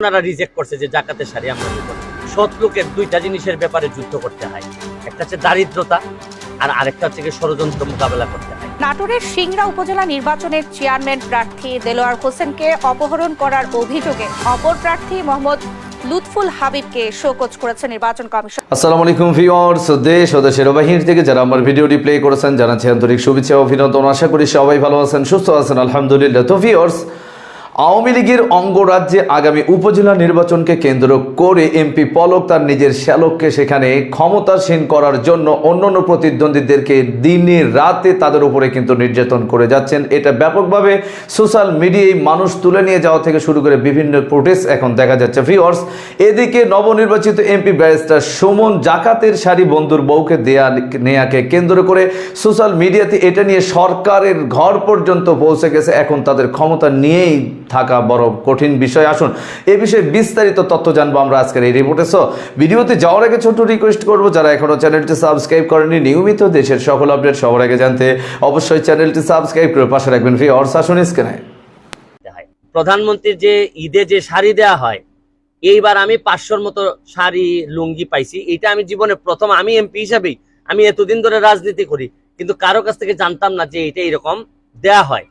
ওনারা রিজেক্ট করছে যে জাকাতের শাড়ি আমরা নিব না। সৎ লোকের দুইটা জিনিসের ব্যাপারে যুদ্ধ করতে হয়। একটা হচ্ছে দারিদ্রতা আর আরেকটা হচ্ছে ষড়যন্ত্র মোকাবেলা করতে হয়। নাটোরের সিংড়া উপজেলা নির্বাচনের চেয়ারম্যান প্রার্থী দেলোয়ার হোসেনকে অপহরণ করার অভিযোগে অপর প্রার্থী মোহাম্মদ লুৎফুল হাবিবকে শোকজ করেছে নির্বাচন কমিশন। আসসালামু আলাইকুম ভিউয়ার্স দেশ ও দেশের বাহির থেকে যারা আমার ভিডিওটি প্লে করেছেন জানাচ্ছি আন্তরিক শুভেচ্ছা অভিনন্দন। আশা করি সবাই ভালো আছেন সুস্থ আছেন আলহামদুলিল্লাহ। তো ভিউয়ার্স আওয়ামী লীগের অঙ্গরাজ্যে আগামী উপজেলা নির্বাচনকে কেন্দ্র করে এমপি পলক তার নিজের শ্যালককে সেখানে ক্ষমতাসীন করার জন্য অন্যান্য প্রতিদ্বন্দ্বীদেরকে দিনে রাতে তাদের উপরে কিন্তু নির্যাতন করে যাচ্ছেন। এটা ব্যাপকভাবে সোশ্যাল মিডিয়ায় মানুষ তুলে নিয়ে যাওয়া থেকে শুরু করে বিভিন্ন প্রোটেস্ট এখন দেখা যাচ্ছে। ভিউয়ার্স, এদিকে নবনির্বাচিত এমপি ব্যারিস্টার সুমন জাকাতের শাড়ি বন্ধুর বউকে দেয়া নেয়াকে কেন্দ্র করে সোশ্যাল মিডিয়াতে এটা নিয়ে সরকারের ঘর পর্যন্ত পৌঁছে গেছে। এখন তাদের ক্ষমতা নিয়েই থাকা বড় কঠিন বিষয়। আসুন এ বিষয়ে বিস্তারিত তথ্য জানব আমরা আজকের এই রিপোর্টে সো ভিডিওতে যাওয়ার আগে ছোট রিকোয়েস্ট করব যারা এখনও চ্যানেলটি সাবস্ক্রাইব করেনি নিয়মিত দেশের সকল আপডেট সবার আগে জানতে অবশ্যই চ্যানেলটি সাবস্ক্রাইব করে পাশে রাখবেন। ফি অর্স আসুন হয় প্রধানমন্ত্রীর যে ঈদে যে শাড়ি দেয়া হয় এইবার আমি পাঁচশোর মতো শাড়ি লুঙ্গি পাইছি। এটা আমি জীবনে প্রথম আমি এমপি হিসাবেই আমি এতদিন ধরে রাজনীতি করি কিন্তু কারও কাছ থেকে জানতাম না যে এটা এরকম দেয়া হয়।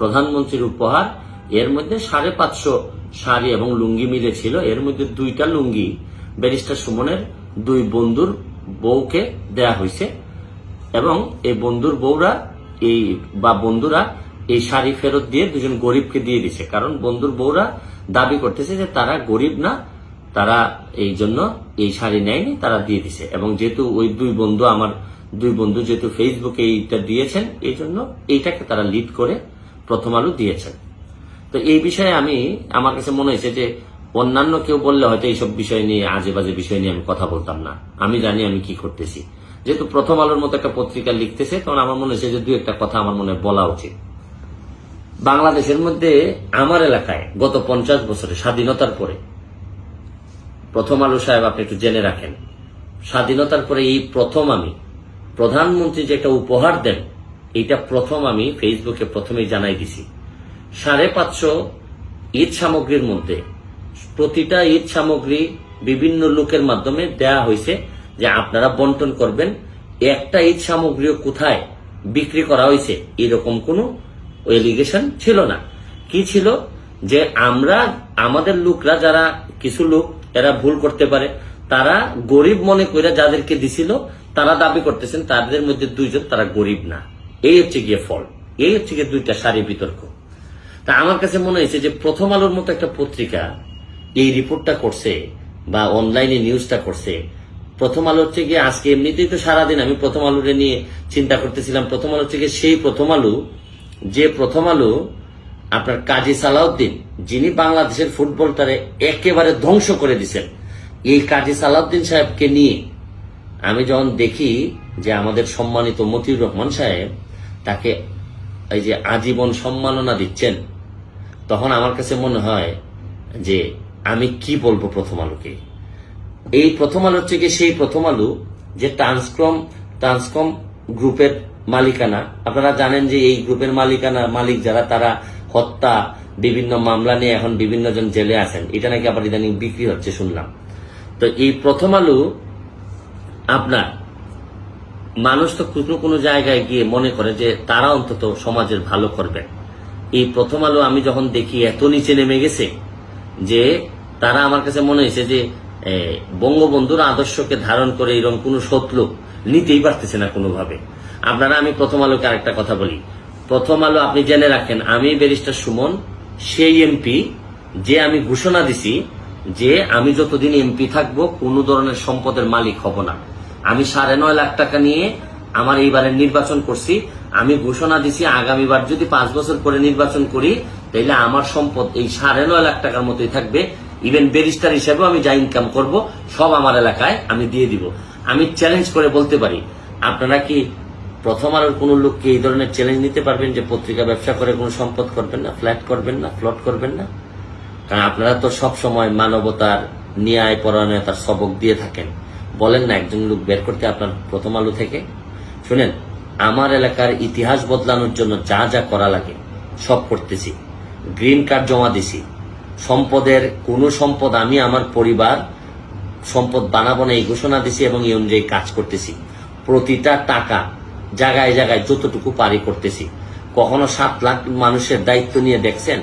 প্রধানমন্ত্রীর উপহার এর মধ্যে সাড়ে পাঁচশো শাড়ি এবং লুঙ্গি মিলে ছিল এর মধ্যে দুইটা লুঙ্গি, ব্যারিস্টার সুমনের দুই বন্ধুর বউকে দেয়া হয়েছে এবং এই বন্ধুর বউরা এই বা বন্ধুরা এই শাড়ি ফেরত দিয়ে দুজন গরিবকে দিয়ে দিছে কারণ বন্ধুর বউরা দাবি করতেছে যে তারা গরিব না, তারা এই জন্য এই শাড়ি নেয়নি, তারা দিয়ে দিছে। এবং যেহেতু ওই দুই বন্ধু আমার, দুই বন্ধু যেহেতু ফেসবুকে এইটা দিয়েছেন, এই জন্য এইটাকে তারা লিড করে প্রথম আলো দিয়েছেন। তো এই বিষয়ে আমি, আমার কাছে মনে হয়েছে যে অন্যান্য কেউ বললে হয়তো এইসব বিষয় নিয়ে আজে বাজে বিষয় নিয়ে আমি কথা বলতাম না। আমি জানি আমি কি করতেছি। যেহেতু প্রথম আলোর মতো একটা পত্রিকা লিখতেছে, তখন আমার মনে হয়েছে যে দু একটা কথা আমার মনে বলা উচিত। বাংলাদেশের মধ্যে আমার এলাকায় গত পঞ্চাশ বছরে, স্বাধীনতার পরে, প্রথম আলো সাহেব আপনি একটু জেনে রাখেন, স্বাধীনতার পরে এই প্রথম আমি, প্রধানমন্ত্রী যে একটা উপহার দেন, এইটা প্রথম আমি ফেসবুকে প্রথমেই জানাই দিছি। সাড়ে পাঁচশো ঈদ সামগ্রীর মধ্যে। প্রতিটা ঈদ সামগ্রী বিভিন্ন লোকের মাধ্যমে দেয়া হয়েছে যে আপনারা বন্টন করবেন, একটা ঈদ সামগ্রীও কোথায় বিক্রি করা হয়েছে, এরকম কোনো এলিগেশন ছিল না। কি ছিল? যে আমরা, আমাদের লোকরা যারা, কিছু লোক, এরা ভুল করতে পারে, তারা গরিব মনে করে যাদেরকে দিছিল, তারা দাবি করতেছেন, তাদের মধ্যে দুইজন তারা গরিব না। এই হচ্ছে গিয়ে ফল। এই হচ্ছে গিয়ে দুইটা সারি বিতর্ক। তা আমার কাছে মনে হয়েছে যে প্রথম আলোর মতো একটা পত্রিকা এই রিপোর্টটা করছে বা অনলাইনে নিউজটা করছে। প্রথম আলো হচ্ছে গিয়ে আজকে এমনিতেই তো সারাদিন আমি প্রথম আলোরে নিয়ে চিন্তা করতেছিলাম। প্রথম আলো হচ্ছে গিয়ে সেই প্রথম আলো, যে প্রথম আলো আপনার কাজী সালাউদ্দিন, যিনি বাংলাদেশের ফুটবলটারে একেবারে ধ্বংস করে দিছেন এই কাজী সালাউদ্দিন সাহেবকে নিয়ে আমি যখন দেখি যে আমাদের সম্মানিত মতিউর রহমান সাহেব তাকে এই যে আজীবন সম্মাননা দিচ্ছেন তখন আমার কাছে মনে হয় যে আমি কি বলব প্রথম আলোকে? এই প্রথম আলো হচ্ছে সেই প্রথম আলো যে ট্রান্সকম ট্রান্সকম গ্রুপের মালিকানা। আপনারা জানেন যে এই গ্রুপের মালিকানা মালিক যারা, তারা হত্যা, বিভিন্ন মামলা নিয়ে এখন বিভিন্ন জন জেলে আছেন। এটা নাকি আবার ইদানিং বিক্রি হচ্ছে, শুনলাম। তো এই প্রথম আলো আপনার মানুষ তো কোনো কোনো জায়গায় গিয়ে মনে করে যে তারা অন্তত সমাজের ভালো করবে এই প্রথম আলো আমি যখন দেখি, এত নিচে নেমে গেছে যে তারা আমার কাছে মনে হয়েছে যে বঙ্গবন্ধুর আদর্শকে ধারণ করে এরকম কোনো শত্রু নিতেই পারতেছে না কোনোভাবে। আপনারা, আমি প্রথম আলোকে আরেকটা কথা বলি। প্রথম আলো আপনি জেনে রাখেন, আমি ব্যারিস্টার সুমন, সেই এমপি যে আমি ঘোষণা দিছি যে আমি যতদিন এমপি থাকব, কোনো ধরনের সম্পদের মালিক হব না। আমি সাড়ে নয় লাখ টাকা নিয়ে আমার এইবারের নির্বাচন করছি, আমি ঘোষণা দিছি আগামীবার যদি পাঁচ বছর পরে নির্বাচন করি, তাইলে আমার সম্পদ এই সাড়ে নয় লাখ টাকার মতোই থাকবে। ইভেন ব্যারিস্টার হিসেবেও আমি যা ইনকাম করব, সব আমার এলাকায় আমি দিয়ে দিব। আমি চ্যালেঞ্জ করে বলতে পারি, আপনারা কি প্রথম আলোর কোন লোককে এই ধরনের চ্যালেঞ্জ নিতে পারবেন যে পত্রিকা ব্যবসা করে কোনো সম্পদ করবেন না ফ্ল্যাট করবেন না ফ্লট করবেন না? কারণ আপনারা তো সব সময় মানবতার, ন্যায় পরায়ণতার সবক দিয়ে থাকেন। বলেন না, একজন লোক বের করতে আপনার প্রথম আলো থেকে? শুনেন, আমার এলাকার ইতিহাস বদলানোর জন্য যা যা করা লাগে, সব করতেছি। গ্রিন কার্ড জমা দিছি। সম্পদের কোনো সম্পদ আমি আমার পরিবার সম্পদ বানাবো না এই ঘোষণা দিছি এবং এই অনুযায়ী কাজ করতেছি। প্রতিটা টাকা জায়গায় জায়গায় যতটুকু পারি করতেছি। কখনো সাত লাখ মানুষের দায়িত্ব নিয়ে দেখছেন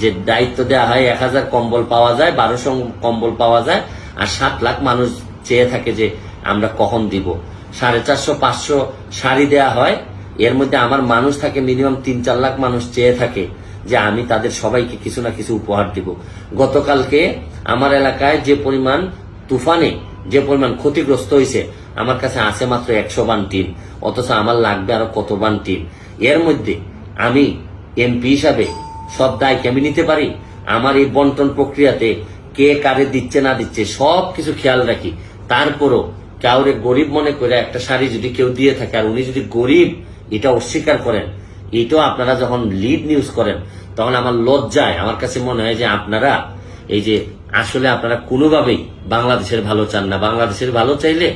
যে দায়িত্ব দেওয়া হয় এক হাজার কম্বল পাওয়া যায়, বারোশো কম্বল পাওয়া যায়, আর সাত লাখ মানুষ চেয়ে থাকে যে আমরা কখন দিব। সাড়ে চারশো, পাঁচশো শাড়ি দেয়া হয়। এর মধ্যে আমার মানুষ থাকে মিনিমাম তিন, চার লাখ মানুষ চেয়ে থাকে যে আমি তাদের সবাইকে কিছু না কিছু উপহার দিব। গতকালকে আমার এলাকায় যে পরিমাণ তুফানে, যে পরিমাণ ক্ষতিগ্রস্ত হয়েছে, আমার কাছে আছে মাত্র একশো বান টিন অথচ আমার লাগবে আরও কত বান টিন এর মধ্যে আমি এমপি হিসাবে সব দায় কি আমি নিতে পারি? আমার এই বন্টন প্রক্রিয়াতে কে কারে দিচ্ছে না দিচ্ছে সব কিছু খেয়াল রাখি। তারপরও কাউরে গরিব মনে করে একটা শাড়ি যদি কেউ দিয়ে থাকে আর উনি যদি গরিব, এটা অস্বীকার করেন, এটাও আপনারা যখন লিড নিউজ করেন, তখন আমার লজ্জায়, আমার কাছে মনে হয় যে আপনারা এই যে আসলে আপনারা কোনোভাবেই বাংলাদেশের ভালো চান না। বাংলাদেশের ভালো চাইলে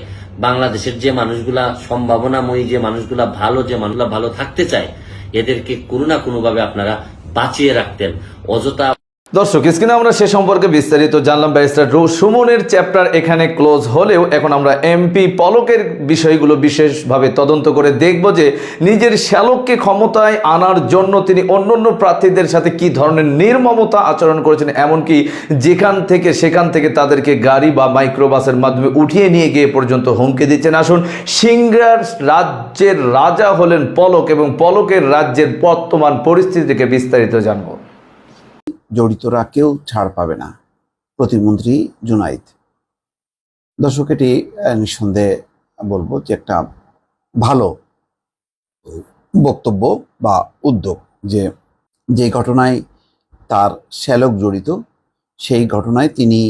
বাংলাদেশের যে মানুষগুলা, সম্ভাবনাময়ী যে মানুষগুলা, ভালো যে মানুষগুলা ভালো থাকতে চায়, এদেরকে কোনো না কোনোভাবে আপনারা বাঁচিয়ে রাখতেন। অযথা দর্শক, স্ক্রিনে আমরা সে সম্পর্কে বিস্তারিত জানলাম। ব্যারিস্টার রো সুমনের চ্যাপ্টার এখানে ক্লোজ হলেও এখন আমরা এমপি পলকের বিষয়গুলো বিশেষভাবে তদন্ত করে দেখব যে নিজের শ্যালককে ক্ষমতায় আনার জন্য তিনি অন্যান্য প্রার্থীদের সাথে কি ধরনের নির্মমতা আচরণ করেছেন, এমনকি যেখান থেকে সেখান থেকে তাদেরকে গাড়ি বা মাইক্রোবাসের মাধ্যমে উঠিয়ে নিয়ে গিয়ে পর্যন্ত হুমকি দিচ্ছেন। আসুন সিংহার রাজ্যের রাজা হলেন পলক এবং পলকের রাজ্যের বর্তমান পরিস্থিতিকে বিস্তারিত জানব। জড়িতরা কেউ ছাড় পাবে না। প্রতিমন্ত্রী জুনাইদ। দর্শক, এটি নিঃসন্দেহে বলব যে একটা ভালো বক্তব্য বা উদ্যোগ যে যে ঘটনায় তার শ্যালক জড়িত, সেই ঘটনায় তিনি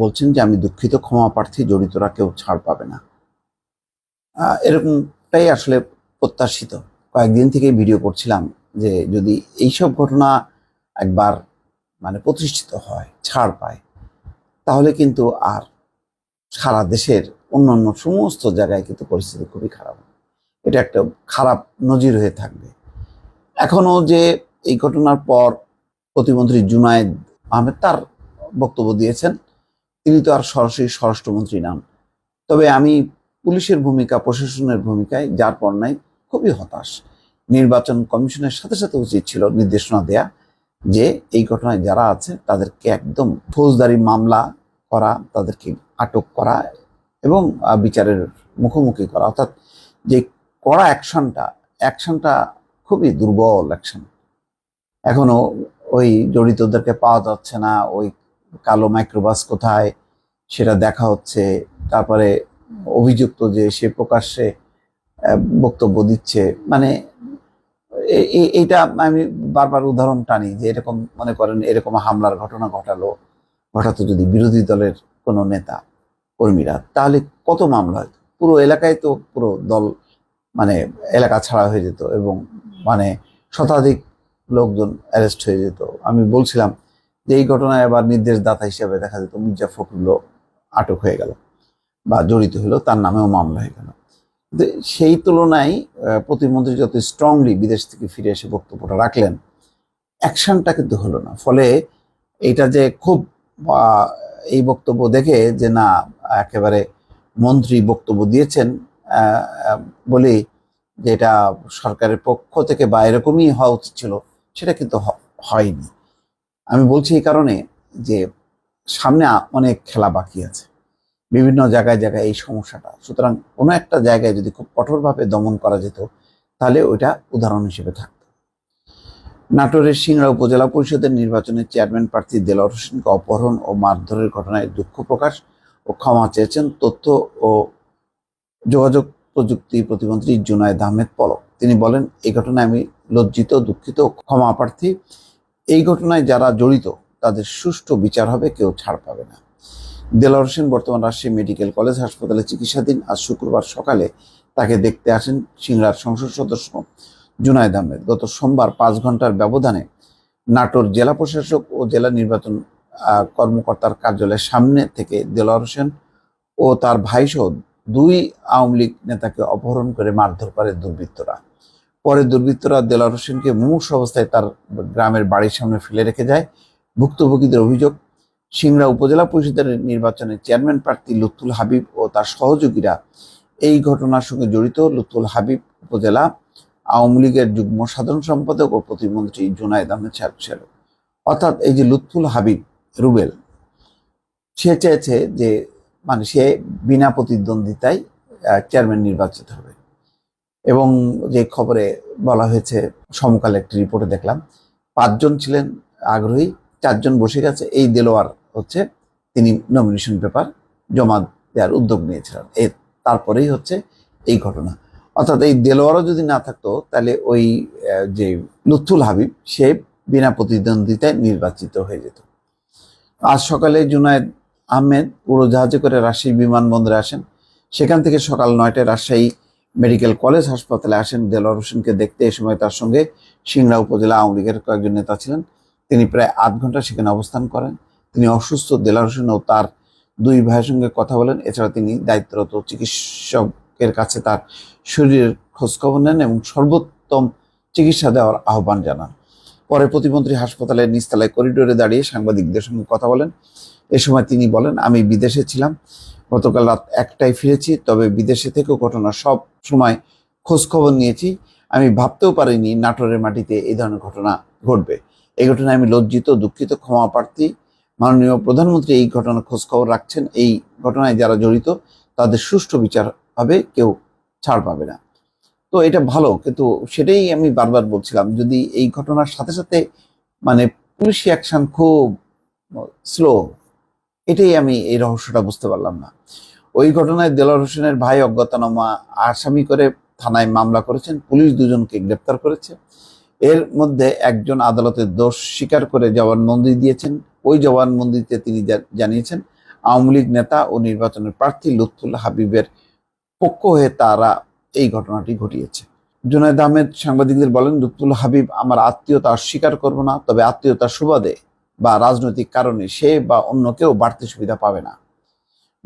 বলছেন যে আমি দুঃখিত, ক্ষমা প্রার্থী জড়িতরা কেউ ছাড় পাবে না। এরকমটাই আসলে প্রত্যাশিত। কয়েকদিন থেকে ভিডিও করছিলাম যে যদি এইসব ঘটনা একবার মানে প্রতিষ্ঠিত হয়, ছাড় পায়, তাহলে কিন্তু আর সারা দেশের অন্যান্য সমস্ত জায়গায় কিন্তু পরিস্থিতি খুবই খারাপ এটা একটা খারাপ নজির হয়ে থাকবে। এখনও যে এই ঘটনার পর প্রতিমন্ত্রী জুনায়েদ আহমেদ তার বক্তব্য দিয়েছেন, তিনি তো আর সরাসরি স্বরাষ্ট্রমন্ত্রী নাম তবে আমি পুলিশের ভূমিকা, প্রশাসনের ভূমিকায় যার পর নাই খুবই হতাশ। নির্বাচন কমিশনের সাথে সাথে উচিত ছিল নির্দেশনা দেয়া যে এই ঘটনায় যারা আছে, তাদেরকে একদম ফৌজদারি মামলা করা, তাদেরকে আটক করা এবং বিচারের মুখোমুখি করা। অর্থাৎ যে কড়া অ্যাকশনটা অ্যাকশনটা খুবই দুর্বল অ্যাকশন। এখনও ওই জড়িতদেরকে পাওয়া যাচ্ছে না, ওই কালো মাইক্রোবাস কোথায়, সেটা দেখা হচ্ছে। তারপরে অভিযুক্ত যে সে প্রকাশ্যে বক্তব্য দিচ্ছে। মানে এইটা আমি বারবার উদাহরণ টানি যে এরকম মনে করেন এরকম হামলার ঘটনা ঘটালো ঘটাতো যদি বিরোধী দলের কোনো নেতা, কর্মীরা, তাহলে কত মামলা হতো পুরো এলাকায় তো পুরো দল মানে এলাকা ছাড়া হয়ে যেত এবং মানে শতাধিক লোকজন অ্যারেস্ট হয়ে যেত। আমি বলছিলাম যে এই ঘটনায় আবার নির্দেশদাতা হিসেবে দেখা যেত, মির্জা ফখরুল্লাহ আটক হয়ে গেল বা জড়িত হলো, তার নামেও মামলা হয়ে গেল। সেই তুলনায় প্রতিমন্ত্রী যত স্ট্রংলি বিদেশ থেকে ফিরে এসে বক্তব্যটা রাখলেন অ্যাকশনটা কিন্তু হলো না। ফলে এইটা যে খুব এই বক্তব্য দেখে যে না একেবারে মন্ত্রী বক্তব্য দিয়েছেন আহ, যে এটা সরকারের পক্ষ থেকে বা এরকমই হওয়া উচিত ছিল সেটা কিন্তু হয়নি। আমি বলছি এই কারণে যে সামনে অনেক খেলা বাকি আছে। বিভিন্ন জায়গায় জায়গায় এই সমস্যাটা। সুতরাং কোনো একটা জায়গায় যদি খুব কঠোরভাবে দমন করা যেত, তাহলে ওইটা উদাহরণ হিসেবে থাকতো। নাটোরের সিংড়া উপজেলা পরিষদের নির্বাচনের চেয়ারম্যান প্রার্থী দেলোয়ার হোসেনকে অপহরণ ও মারধরের ঘটনায় দুঃখ প্রকাশ ও ক্ষমা চেয়েছেন তথ্য ও যোগাযোগ প্রযুক্তি প্রতিমন্ত্রী জুনায়দ আহমেদ পলক। তিনি বলেন, এই ঘটনায় আমি লজ্জিত, দুঃখিত ক্ষমা প্রার্থী। এই ঘটনায় যারা জড়িত, তাদের সুষ্ঠু বিচার হবে, কেউ ছাড় পাবে না। দেলোয়ার হোসেন বর্তমান রাজশাহী মেডিকেল কলেজ হাসপাতালে চিকিৎসাধীন আজ শুক্রবার সকালে তাকে দেখতে আসেন সিংড়ার সংসদ সদস্য জুনায়দ আহমেদ। গত সোমবার পাঁচ ঘণ্টার ব্যবধানে নাটোর জেলা প্রশাসক ও জেলা নির্বাচন কর্মকর্তার কার্যালয়ের সামনে থেকে দেলার হোসেন ও তার ভাইসহ দুই আওয়ামী লীগ নেতাকে অপহরণ করে মারধর করে দুর্বৃত্তরা। পরে দুর্বৃত্তরা দেলার হোসেনকে মুমূর্ষ অবস্থায় তার গ্রামের বাড়ির সামনে ফেলে রেখে যায়। ভুক্তভোগীদের অভিযোগ সিংড়া উপজেলা পরিষদের নির্বাচনে চেয়ারম্যান প্রার্থী লুৎফুল হাবিব ও তার সহযোগীরা এই ঘটনার সঙ্গে জড়িত লুৎফুল হাবিব উপজেলা আওয়ামী লীগের যুগ্ম সাধারণ সম্পাদক ও প্রতিমন্ত্রী জুনায়দ আহমেদ সাহেব অর্থাৎ এই যে লুৎফুল হাবিব রুবেল, সে চেয়েছে যে মানে সে বিনা প্রতিদ্বন্দ্বিতায় চেয়ারম্যান নির্বাচিত হবে। এবং যে খবরে বলা হয়েছে, সমকাল একটি রিপোর্টে দেখলাম, পাঁচজন ছিলেন আগ্রহী চারজন বসে গেছে। এই দেলোয়ার হচ্ছে তিনি নমিনেশন পেপার জমা দেওয়ার উদ্যোগ নিয়েছিলেন। এ তারপরেই হচ্ছে এই ঘটনা। অর্থাৎ এই দেলোয়ারও যদি না থাকতো, তাহলে ওই যে লুৎফুল হাবিব, সে বিনা প্রতিদ্বন্দ্বিতায় নির্বাচিত হয়ে যেত। আজ সকালে জুনায়েদ আহমেদ উড়োজাহাজে করে রাজশাহী বিমানবন্দরে আসেন। সেখান থেকে সকাল নয়টায় রাজশাহী মেডিকেল কলেজ হাসপাতালে আসেন। দেলোয়ার হোসেনকে দেখতে এ সময় তার সঙ্গে সিংড়া উপজেলা আওয়ামী লীগের কয়েকজন নেতা ছিলেন। তিনি প্রায় আধ ঘণ্টা সেখানে অবস্থান করেন। তিনি অসুস্থ, দেলার হোসেন ও তার দুই ভাইয়ের সঙ্গে কথা বলেন। এছাড়া তিনি দায়িত্বরত চিকিৎসকের কাছে তার শরীরের খোঁজখবর নেন এবং সর্বোত্তম চিকিৎসা দেওয়ার আহ্বান জানান। পরে প্রতিমন্ত্রী হাসপাতালের নিচতলায় করিডোরে দাঁড়িয়ে সাংবাদিকদের সঙ্গে কথা বলেন। এ সময় তিনি বলেন, আমি বিদেশে ছিলাম। গতকাল রাত একটায় ফিরেছি, তবে বিদেশে থেকেও ঘটনা সব সময় খোঁজ খবর নিয়েছি। আমি ভাবতেও পারিনি নাটোরের মাটিতে এই ধরনের ঘটনা ঘটবে। এই ঘটনায় আমি লজ্জিত, দুঃখিত, ক্ষমা প্রার্থী। মাননীয় প্রধানমন্ত্রী এই ঘটনার খোঁজ খবর রাখছেন। এই ঘটনায় যারা জড়িত, তাদের সুষ্ঠু বিচার হবে, কেউ ছাড় পাবে না। তো এটা ভালো, কিন্তু সেটাই আমি বারবার বলছিলাম, যদি এই ঘটনার সাথে সাথে মানে পুলিশি অ্যাকশন খুব স্লো, এটাই আমি এই রহস্যটা বুঝতে পারলাম না। ওই ঘটনায় দেলোয়ার হোসেনের ভাই অজ্ঞাতনামা আসামি করে থানায় মামলা করেছেন, পুলিশ দুজনকে গ্রেপ্তার করেছে। এর মধ্যে একজন আদালতের দোষ স্বীকার করে জবানবন্দি দিয়েছেন। ওই জবানবন্দিতে তিনি জানিয়েছেন, আওয়ামী লীগ নেতা ও নির্বাচনের প্রার্থী লুৎফুল হাবিবের পক্ষ হয়ে তারা এই ঘটনাটি ঘটিয়েছে। জুনায়দ আহমেদ সাংবাদিকদের বলেন, লুৎফুল হাবিব আমার আত্মীয়তা অস্বীকার করব না, তবে আত্মীয়তার সুবাদে বা রাজনৈতিক কারণে সে বা অন্য কেউ বাড়তি সুবিধা পাবে না।